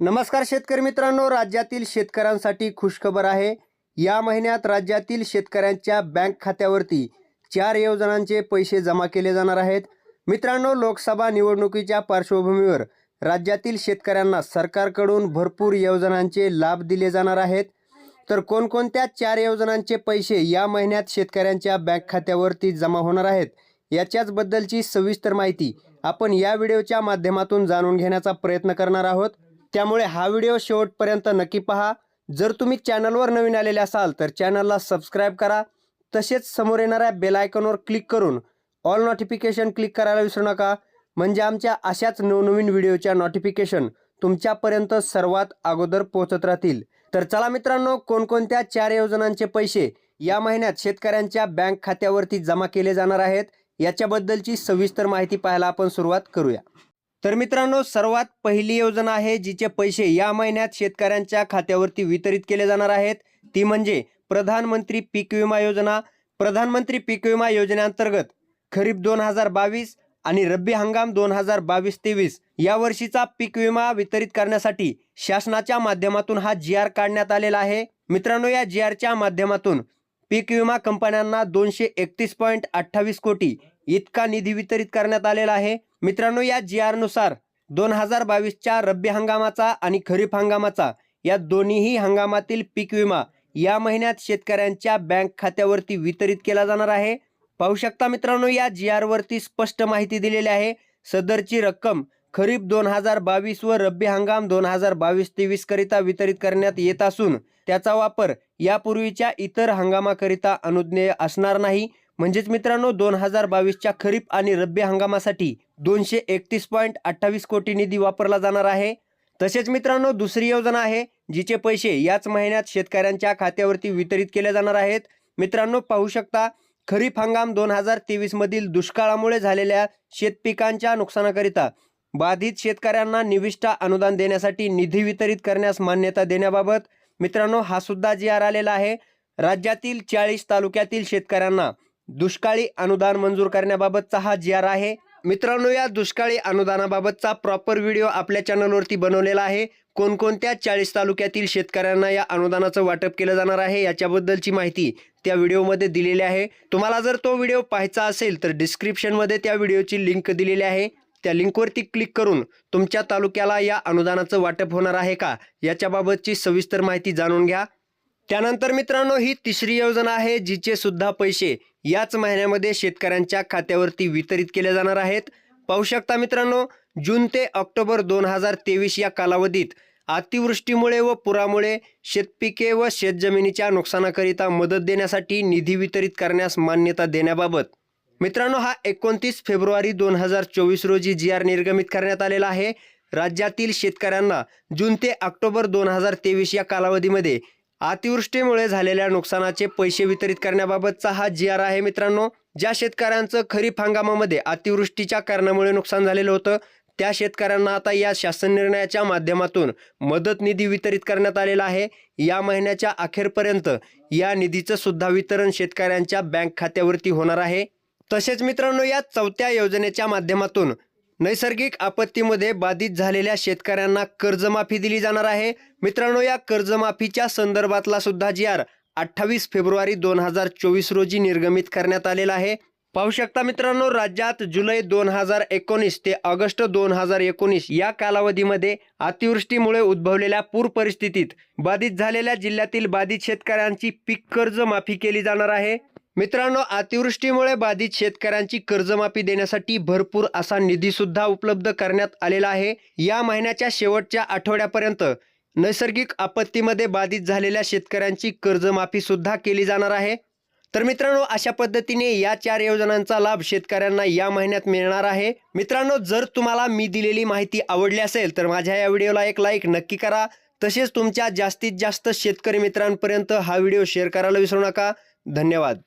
नमस्कार शेतकरी मित्रांनो राज्यातील शेतकऱ्यांसाठी खुशखबर आहे. या महिन्यात राज्यातील शेतकऱ्यांच्या बँक खात्यावरती चार योजनांचे पैसे जमा केले जाणार आहेत. मित्रांनो लोकसभा निवडणुकीच्या पार्श्वभूमीवर राज्यातील शेतकऱ्यांना सरकारकडून भरपूर योजनांचे लाभ दिले जाणार आहेत. तर कोणकोणत्या चार योजनांचे पैसे या महिन्यात शेतकऱ्यांच्या बँक खात्यावरती जमा होणार आहेत याच्याचबद्दलची सविस्तर माहिती आपण या व्हिडिओच्या माध्यमातून जाणून घेण्याचा प्रयत्न करणार आहोत. त्यामुळे हा व्हिडिओ शेवटपर्यंत नक्की पहा. जर तुम्ही चॅनलवर नवीन आलेले असाल तर चॅनलला सबस्क्राईब करा. तसेच समोर येणाऱ्या बेल आयकॉनवर क्लिक करून ऑल नोटिफिकेशन क्लिक करायला विसरू नका. म्हणजे आमच्या अशाच नवनवीन व्हिडिओच्या नोटिफिकेशन तुमच्यापर्यंत सर्वात अगोदर पोहोचत राहतील. तर चला मित्रांनो कोणकोणत्या चार योजनांचे पैसे या महिन्यात शेतकऱ्यांच्या बँक खात्यावरती जमा केले जाणार आहेत? याच्याबद्दलची सविस्तर माहिती पाहायला आपण सुरुवात करूया. तर मित्रांनो सर्वात पहिली योजना आहे जिचे पैसे या महिन्यात शेतकऱ्यांच्या खात्यावरती वितरित केले जाणार आहेत. ती म्हणजे प्रधानमंत्री पीक विमा योजना. प्रधानमंत्री पीक विमा योजनेअंतर्गत खरीप दोन हजार बावीस आणि रब्बी हंगाम दोन हजार बावीस तेवीस या वर्षीचा पीक विमा वितरित करण्यासाठी शासनाच्या माध्यमातून हा जी आर काढण्यात आलेला आहे. मित्रांनो या जी आरच्या माध्यमातून पीक विमा कंपन्यांना दोनशे एकतीस पॉईंट अठ्ठावीस कोटी इतका निधी वितरित करण्यात आलेला आहे. मित्रांनो या जी आरनुसार दोन हजार बावीसच्या रब्बी हंगामाचा आणि खरीप हंगामाचा या दोन्हीही हंगामातील पीक विमा या महिन्यात शेतकऱ्यांच्या बँक खात्यावरती वितरित केला जाणार आहे. पाहू शकता मित्रांनो या जी आरवरती स्पष्ट माहिती दिलेली आहे. सदरची रक्कम खरीप दोन हजार बावीस व रब्बी हंगाम दोन हजार बावीस तेवीस करिता वितरित करण्यात येत असून त्याचा वापर यापूर्वीच्या इतर हंगामाकरिता अनुज्ञेय असणार नाही. म्हणजेच मित्रांनो दोन हजार बावीसच्या खरीप आणि रब्बी हंगामासाठी दोनशे एकतीस पॉईंट अठ्ठावीस कोटी निधी वापरला जाणार आहे. तसेच मित्रांनो दुसरी योजना आहे जिचे पैसे याच महिन्यात शेतकऱ्यांच्या खात्यावरती वितरित केले जाणार आहेत. मित्रांनो पाहू शकता खरीप हंगाम दोन हजार तेवीसमधील दुष्काळामुळे झालेल्या शेतपिकांच्या नुकसानाकरिता बाधित शेतकऱ्यांना निविष्ठा अनुदान देण्यासाठी निधी वितरित करण्यास मान्यता देण्याबाबत मित्रांनो हा सुद्धा जी आर आलेला आहे. राज्यातील चाळीस तालुक्यातील शेतकऱ्यांना दुष्काळी अनुदान मंजूर करण्याबाबतचा हा जी आर आहे. मित्रांनो या दुष्काळी अनुदानाबाबतचा प्रॉपर व्हिडिओ आपल्या चॅनलवरती बनवलेला आहे. कोणकोणत्या चाळीस तालुक्यातील शेतकऱ्यांना या अनुदानाचं वाटप केलं जाणार आहे याच्याबद्दलची माहिती त्या व्हिडिओमध्ये दिलेली आहे. तुम्हाला जर तो व्हिडिओ पाहायचा असेल तर डिस्क्रिप्शनमध्ये त्या व्हिडिओची लिंक दिलेली आहे. त्या लिंकवरती क्लिक करून तुमच्या तालुक्याला या अनुदानाचं वाटप होणार आहे का याच्याबाबतची सविस्तर माहिती जाणून घ्या. त्यानंतर मित्रांनो ही तिसरी योजना आहे जिचे सुद्धा पैसे याच महिन्यामध्ये शेतकऱ्यांच्या खात्यावरती वितरित केल्या जाणार आहेत. पाहू शकता मित्रांनो जून ते ऑक्टोबर दोन हजार तेवीस या कालावधीत अतिवृष्टीमुळे व पुरामुळे शेतपिके व शेतजमिनीच्या नुकसानाकरिता मदत देण्यासाठी निधी वितरित करण्यास मान्यता देण्याबाबत. मित्रांनो हा एकोणतीस फेब्रुवारी दोन हजार चोवीस रोजी जी आर निर्गमित करण्यात आलेला आहे. राज्यातील शेतकऱ्यांना जून ते ऑक्टोबर दोन हजार तेवीस या कालावधीमध्ये अतिवृष्टीमुळे झालेल्या नुकसानाचे पैसे वितरित करण्याबाबतचा हा जी आर आहे मित्रांनो. ज्या शेतकऱ्यांचं खरीप हंगामामध्ये अतिवृष्टीच्या कारणामुळे नुकसान झालेलं होतं त्या शेतकऱ्यांना आता या शासन निर्णयाच्या माध्यमातून मदत निधी वितरित करण्यात आलेला आहे. या महिन्याच्या अखेरपर्यंत या निधीचं सुद्धा वितरण शेतकऱ्यांच्या बँक खात्यावरती होणार आहे. तसेच मित्रांनो या चौथ्या योजनेच्या माध्यमातून नैसर्गिक आपत्तीमध्ये बाधित झालेल्या शेतकऱ्यांना कर्जमाफी दिली जाणार आहे. मित्रांनो या कर्जमाफीच्या संदर्भातला सुद्धा जी आर अठ्ठावीस फेब्रुवारी दोन हजार चोवीस रोजी निर्गमित करण्यात आलेला आहे. पाहू शकता मित्रांनो राज्यात जुलै दोन हजार एकोणीस ते ऑगस्ट दोन हजार एकोणीस या कालावधीमध्ये अतिवृष्टीमुळे उद्भवलेल्या पूर परिस्थितीत बाधित झालेल्या जिल्ह्यातील बाधित शेतकऱ्यांची पीक कर्ज माफी केली जाणार आहे. मित्रांनो अतिवृष्टीमुळे बाधित शेतकऱ्यांची कर्जमाफी देण्यासाठी भरपूर असा निधी सुद्धा उपलब्ध करण्यात आलेला आहे. या महिन्याच्या शेवटच्या आठवड्यापर्यंत नैसर्गिक आपत्तीमध्ये बाधित झालेल्या शेतकऱ्यांची कर्जमाफी सुद्धा केली जाणार आहे. तर मित्रांनो अशा पद्धतीने या चार योजनांचा लाभ शेतकऱ्यांना या महिन्यात मिळणार आहे. मित्रांनो जर तुम्हाला मी दिलेली माहिती आवडली असेल तर माझ्या या व्हिडिओला एक लाईक नक्की करा. तसेच तुमच्या जास्तीत जास्त शेतकरी मित्रांपर्यंत हा व्हिडिओ शेअर करायला विसरू नका. धन्यवाद.